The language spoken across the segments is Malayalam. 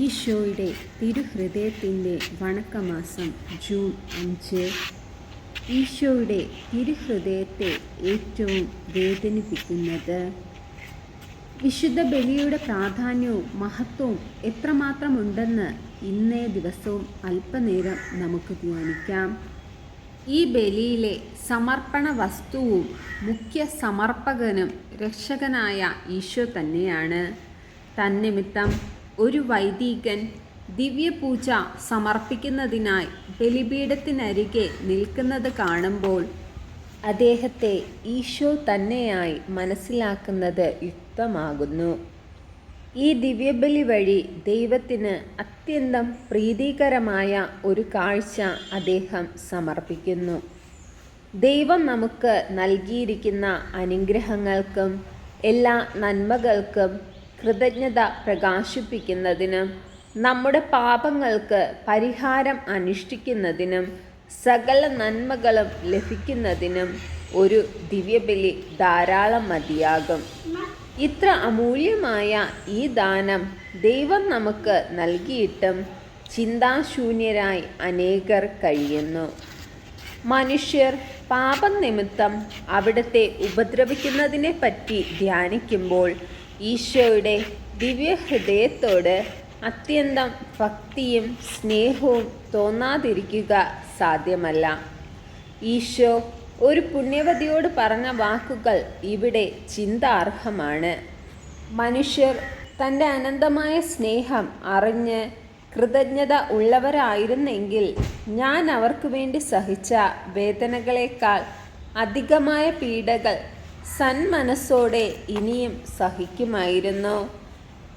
ഈശോയുടെ തിരുഹൃദയത്തിന്റെ വണക്കമാസം ജൂൺ അഞ്ച്. ഈശോയുടെ തിരുഹൃദയത്തെ ഏറ്റവും വേദനിപ്പിക്കുന്നത്. വിശുദ്ധ ബലിയുടെ പ്രാധാന്യവും മഹത്വവും എത്രമാത്രമുണ്ടെന്ന് ഇന്നേ ദിവസവും അല്പനേരം നമുക്ക് ധ്യാനിക്കാം. ഈ ബലിയിലെ സമർപ്പണ വസ്തുവും മുഖ്യ സമർപ്പകനും രക്ഷകനായ ഈശോ തന്നെയാണ്. തന്നിമിത്തം ഒരു വൈദികൻ ദിവ്യപൂജ സമർപ്പിക്കുന്നതിനായി ബലിപീഠത്തിനരികെ നിൽക്കുന്നത് കാണുമ്പോൾ അദ്ദേഹത്തെ ഈശോ തന്നെയായി മനസ്സിലാക്കുന്നത് യുക്തമാകുന്നു. ഈ ദിവ്യബലി വഴി ദൈവത്തിന് അത്യന്തം പ്രീതികരമായ ഒരു കാഴ്ച അദ്ദേഹം സമർപ്പിക്കുന്നു. ദൈവം നമുക്ക് നൽകിയിരിക്കുന്ന അനുഗ്രഹങ്ങൾക്കും എല്ലാ നന്മകൾക്കും കൃതജ്ഞത പ്രകാശിപ്പിക്കുന്നതിനും നമ്മുടെ പാപങ്ങൾക്ക് പരിഹാരം അനുഷ്ഠിക്കുന്നതിനും സകല നന്മകളും ലഭിക്കുന്നതിനും ഒരു ദിവ്യബലി ധാരാളം മതിയാകും. ഇത്ര അമൂല്യമായ ഈ ദാനം ദൈവം നമുക്ക് നൽകിയിട്ടും ചിന്താശൂന്യരായി അനേകർ കഴിയുന്നു. മനുഷ്യർ പാപം നിമിത്തം അവിടുത്തെ ഉപദ്രവിക്കുന്നതിനെ പറ്റി ധ്യാനിക്കുമ്പോൾ ഈശോയുടെ ദിവ്യഹൃദയത്തോട് അത്യന്തം ഭക്തിയും സ്നേഹവും തോന്നാതിരിക്കുക സാധ്യമല്ല. ഈശോ ഒരു പുണ്യവതിയോട് പറഞ്ഞ വാക്കുകൾ ഇവിടെ ചിന്താർഹമാണ്. മനുഷ്യർ തന്റെ അനന്തമായ സ്നേഹം അറിഞ്ഞ് കൃതജ്ഞത ഉള്ളവരായിരുന്നെങ്കിൽ ഞാൻ അവർക്ക് വേണ്ടി സഹിച്ച വേദനകളേക്കാൾ അധികമായ പീഡകൾ സന്മനസ്സോടെ ഇനിയും സഹിക്കുമായിരുന്നു.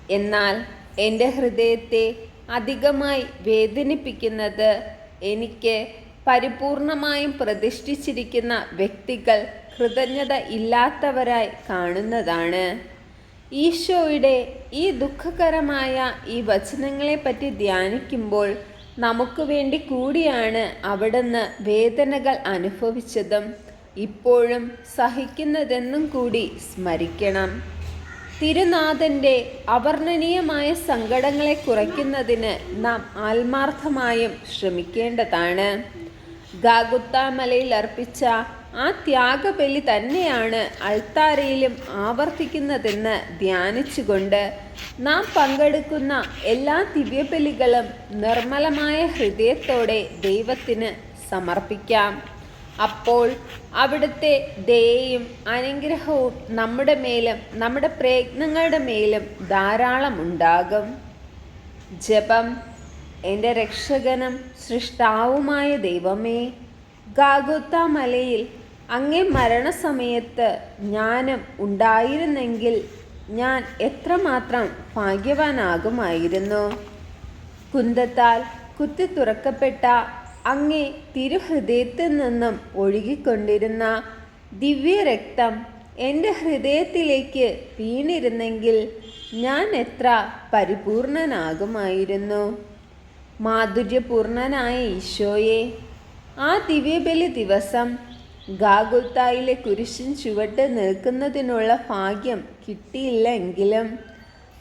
എന്നാൽ എന്റെ ഹൃദയത്തെ അധികമായി വേദനിപ്പിക്കുന്നത് എനിക്ക് പരിപൂർണമായും പ്രതിഷ്ഠിച്ചിരിക്കുന്ന വ്യക്തികൾ കൃതജ്ഞത ഇല്ലാത്തവരായി കാണുന്നതാണ്. ഈശോയുടെ ഈ ദുഃഖകരമായ ഈ വചനങ്ങളെപ്പറ്റി ധ്യാനിക്കുമ്പോൾ നമുക്ക് വേണ്ടി കൂടിയാണ് അവിടുന്ന് വേദനകൾ അനുഭവിച്ചതും. ഇപ്പോഴും സഹിക്കുന്നതെന്നും കൂടി സ്മരിക്കണം. തിരുനാഥന്റെ അവർണനീയമായ സങ്കടങ്ങളെ കുറയ്ക്കുന്നതിന് നാം ആത്മാർത്ഥമായും ശ്രമിക്കേണ്ടതാണ്. ഗാഗുത്താമലയിൽ അർപ്പിച്ച ആ ത്യാഗബലി തന്നെയാണ് അൾത്താരയിലും ആവർത്തിക്കുന്നതെന്ന് ധ്യാനിച്ചുകൊണ്ട് നാം പങ്കെടുക്കുന്ന എല്ലാ ദിവ്യബലികളും നിർമ്മലമായ ഹൃദയത്തോടെ ദൈവത്തിന് സമർപ്പിക്കാം. അപ്പോൾ അവിടുത്തെ ദയയും അനുഗ്രഹവും നമ്മുടെ മേലും നമ്മുടെ പ്രയത്നങ്ങളുടെ മേലും ധാരാളം ഉണ്ടാകും. ജപം എന്റെ രക്ഷകനും സൃഷ്ടാവുമായ ദൈവമേ ഗാഗുത്ത മലയിൽ അങ്ങേ മരണസമയത്ത് ഞാനും ഉണ്ടായിരുന്നെങ്കിൽ ഞാൻ എത്രമാത്രം ഭാഗ്യവാനാകുമായിരുന്നു. കുന്തത്താൽ കുത്തി തുറക്കപ്പെട്ട അങ്ങേ തിരുഹൃദയത്തിൽ നിന്നും ഒഴുകിക്കൊണ്ടിരുന്ന ദിവ്യരക്തം എന്റെ ഹൃദയത്തിലേക്ക് വീണിരുന്നെങ്കിൽ ഞാൻ എത്ര പരിപൂർണനാകുമായിരുന്നു. മാധുര്യപൂർണനായ ഈശോയെ ആ ദിവ്യബലി ദിവസം ഗാഗുത്തായിലെ കുരിശിൻ ചുവട്ട് നിൽക്കുന്നതിനുള്ള ഭാഗ്യം കിട്ടിയില്ല എങ്കിലും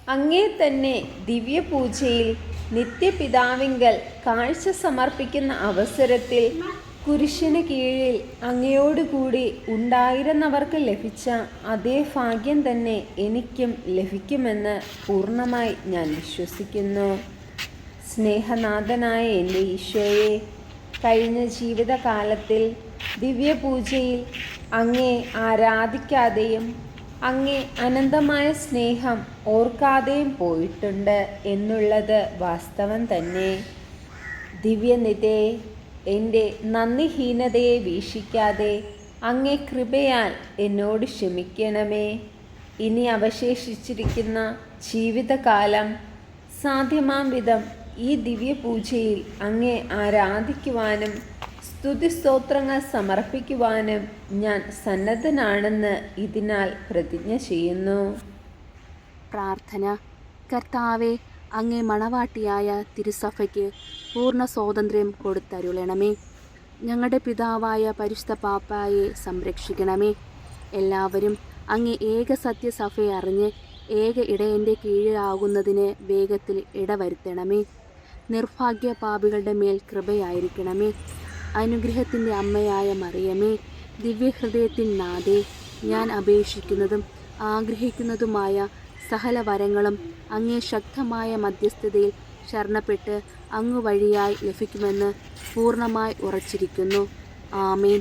അങ്ങേ തന്നെ ദിവ്യപൂജയിൽ നിത്യപിതാവിങ്കൽ കാഴ്ച സമർപ്പിക്കുന്ന അവസരത്തിൽ കുരിശിന് കീഴിൽ അങ്ങയോടുകൂടി ഉണ്ടായിരുന്നവർക്ക് ലഭിച്ച അതേ ഭാഗ്യം തന്നെ എനിക്കും ലഭിക്കുമെന്ന് പൂർണമായി ഞാൻ വിശ്വസിക്കുന്നു. സ്നേഹനാഥനായ എന്റെ ഈശോയെ കഴിഞ്ഞ ജീവിതകാലത്തിൽ ദിവ്യപൂജയിൽ അങ്ങേ ആരാധിക്കാതെയും അങ്ങേ അനന്തമായ സ്നേഹം ഓർക്കാതെയും പോയിട്ടുണ്ട് എന്നുള്ളത് വാസ്തവം തന്നെ. ദിവ്യനിതേ എന്റെ നന്ദിഹീനതയെ വീക്ഷിക്കാതെ അങ്ങേ കൃപയാൽ എന്നോട് ക്ഷമിക്കണമേ. ഇനി അവശേഷിച്ചിരിക്കുന്ന ജീവിതകാലം സാധ്യമാം വിധം ഈ ദിവ്യപൂജയിൽ അങ്ങേ ആരാധിക്കുവാനും സ്തുതിസ്തോത്രങ്ങൾ സമർപ്പിക്കുവാനും ഞാൻ സന്നദ്ധനാണെന്ന് ഇതിനാൽ പ്രതിജ്ഞ ചെയ്യുന്നു. പ്രാർത്ഥന. കർത്താവെ അങ്ങേ മണവാട്ടിയായ തിരുസഭയ്ക്ക് പൂർണ സ്വാതന്ത്ര്യം കൊടുത്തരുളണമേ. ഞങ്ങളുടെ പിതാവായ പരിശുദ്ധ പാപ്പായെ സംരക്ഷിക്കണമേ. എല്ലാവരും അങ്ങേ ഏക സത്യസഭയെ അറിഞ്ഞ് ഏക ഇടയന്റെ കീഴിലാകുന്നതിന് വേഗത്തിൽ ഇടവരുത്തണമേ. നിർഭാഗ്യ പാപികളുടെ മേൽ കൃപയായിരിക്കണമേ. അനുഗ്രഹത്തിന്റെ അമ്മയായ മറിയമേ ദിവ്യഹൃദയത്തിൻ നാഥേ ഞാൻ അപേക്ഷിക്കുന്നതും ആഗ്രഹിക്കുന്നതുമായ സകല വരങ്ങളും അങ്ങേ ശക്തമായ മധ്യസ്ഥതയിൽ ശരണപ്പെട്ട് അങ്ങ് വഴിയായി ലഭിക്കുമെന്ന് പൂർണമായി ഉറച്ചിരിക്കുന്നു. ആമേൻ.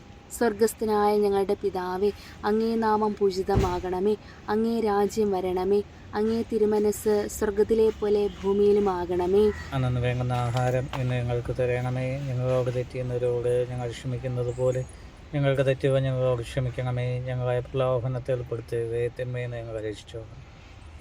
സ്വർഗസ്ഥനായ ഞങ്ങളുടെ പിതാവേ അങ്ങേ നാമം പൂജിതമാകണമേ അങ്ങേ രാജ്യം വരണമേ അങ്ങേ തിരുമനസ് സ്വർഗത്തിലെ പോലെ ഭൂമിയിലും ആകണമേ അന്നു വേണ്ടുന്ന ആഹാരം ഇന്ന് ഞങ്ങൾക്ക് തരണമേ. ഞങ്ങളോട് തെറ്റിയുന്നവരോട് ഞങ്ങൾ ക്ഷമിക്കുന്നത് പോലെ ഞങ്ങൾക്ക് തെറ്റുകൾ ഞങ്ങളോട് ക്ഷമിക്കണമേ. ഞങ്ങളെ പ്രലോഭനത്തിൽ ഉൾപ്പെടുത്തരുത് തിന്മയെന്ന് ഞങ്ങൾ രക്ഷിച്ചോളാം.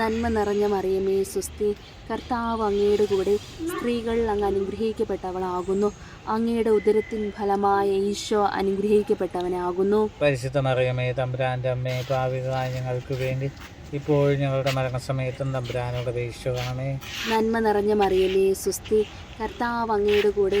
നന്മ നിറഞ്ഞ മറിയമേ സുസ്തി കർത്താവ് അങ്ങയുടെ കൂടെ സ്ത്രീകൾ അങ്ങ് അനുഗ്രഹിക്കപ്പെട്ടവളാകുന്നു. അങ്ങയുടെ ഉദരത്തിൻ ഫലമായ ഈശോ അനുഗ്രഹിക്കപ്പെട്ടവനാകുന്നു. പരിശുദ്ധ മറിയമേ തമ്പുരാന്റെ അമ്മയെ പാവികളായ ഞങ്ങൾക്ക് വേണ്ടി ഇപ്പോഴും ഞങ്ങളുടെ മരണസമയത്തും തമ്പുരാനോട് അപേക്ഷിച്ചു കാണമേ നന്മ നിറഞ്ഞ മറിയമേ സുസ്തി കർത്താവ് അങ്ങയുടെ കൂടെ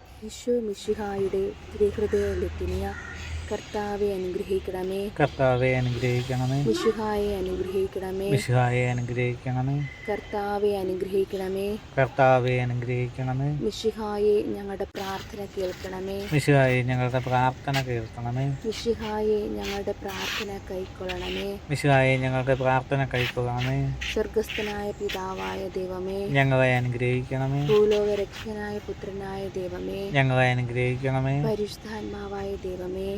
ഈശോ മിശിഹായുടെ തിരുഹൃദയ ലത്തിനിയ കർത്താവെ അനുഗ്രഹിക്കണമേ. കർത്താവെ അനുഗ്രഹിക്കണമേ. അനുഗ്രഹിക്കണമേ. അനുഗ്രഹിക്കണമേ. കർത്താവെ അനുഗ്രഹിക്കണമേ. കർത്താവെ അനുഗ്രഹിക്കണമേ. ഞങ്ങളുടെ പ്രാർത്ഥന കേൾക്കണമേ. ഞങ്ങളുടെ പ്രാർത്ഥന കേൾക്കണമേ. ഞങ്ങളുടെ പ്രാർത്ഥന കൈക്കൊള്ളണമേ. ഞങ്ങളുടെ പ്രാർത്ഥന കൈക്കൊള്ളണമേ. സ്വർഗസ്ഥനായ പിതാവായ ദൈവമേ. ഞങ്ങളെ അനുഗ്രഹിക്കണമേ. ഭൂലോക രക്ഷകനായ പുത്രനായ ദൈവമേ. ഞങ്ങളെ അനുഗ്രഹിക്കണമേ. പരിശുദ്ധാത്മാവായ ദൈവമേ.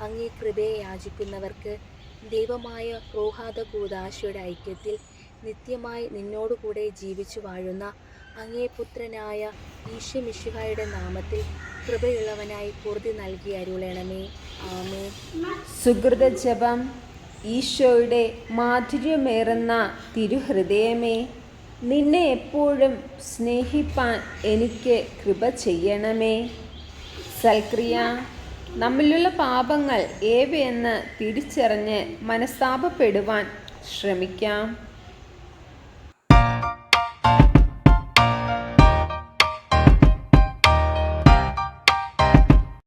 അങ്ങേ കൃപയെ യാചിക്കുന്നവർക്ക് ദൈവമായ റോഹാദ കൂദാശയുടെ ഐക്യത്തിൽ നിത്യമായി നിന്നോടുകൂടെ ജീവിച്ചു വാഴുന്ന അങ്ങേ പുത്രനായ ഈശ്വമിഷുഹായുടെ നാമത്തിൽ കൃപയുള്ളവനായി പൂർത്തി നൽകി അരുളേണമേ. ആമേ സുഹൃത ജപം ഈശോയുടെ മാധുര്യമേറുന്ന തിരുഹൃദയമേ നിന്നെ എപ്പോഴും സ്നേഹിപ്പാൻ എനിക്ക് കൃപ ചെയ്യണമേ. സൽക്രിയ. നമ്മിലുള്ള പാപങ്ങൾ ഏവയെന്ന് തിരിച്ചറിഞ്ഞ് മനസ്താപപ്പെടുവാൻ ശ്രമിക്കാം.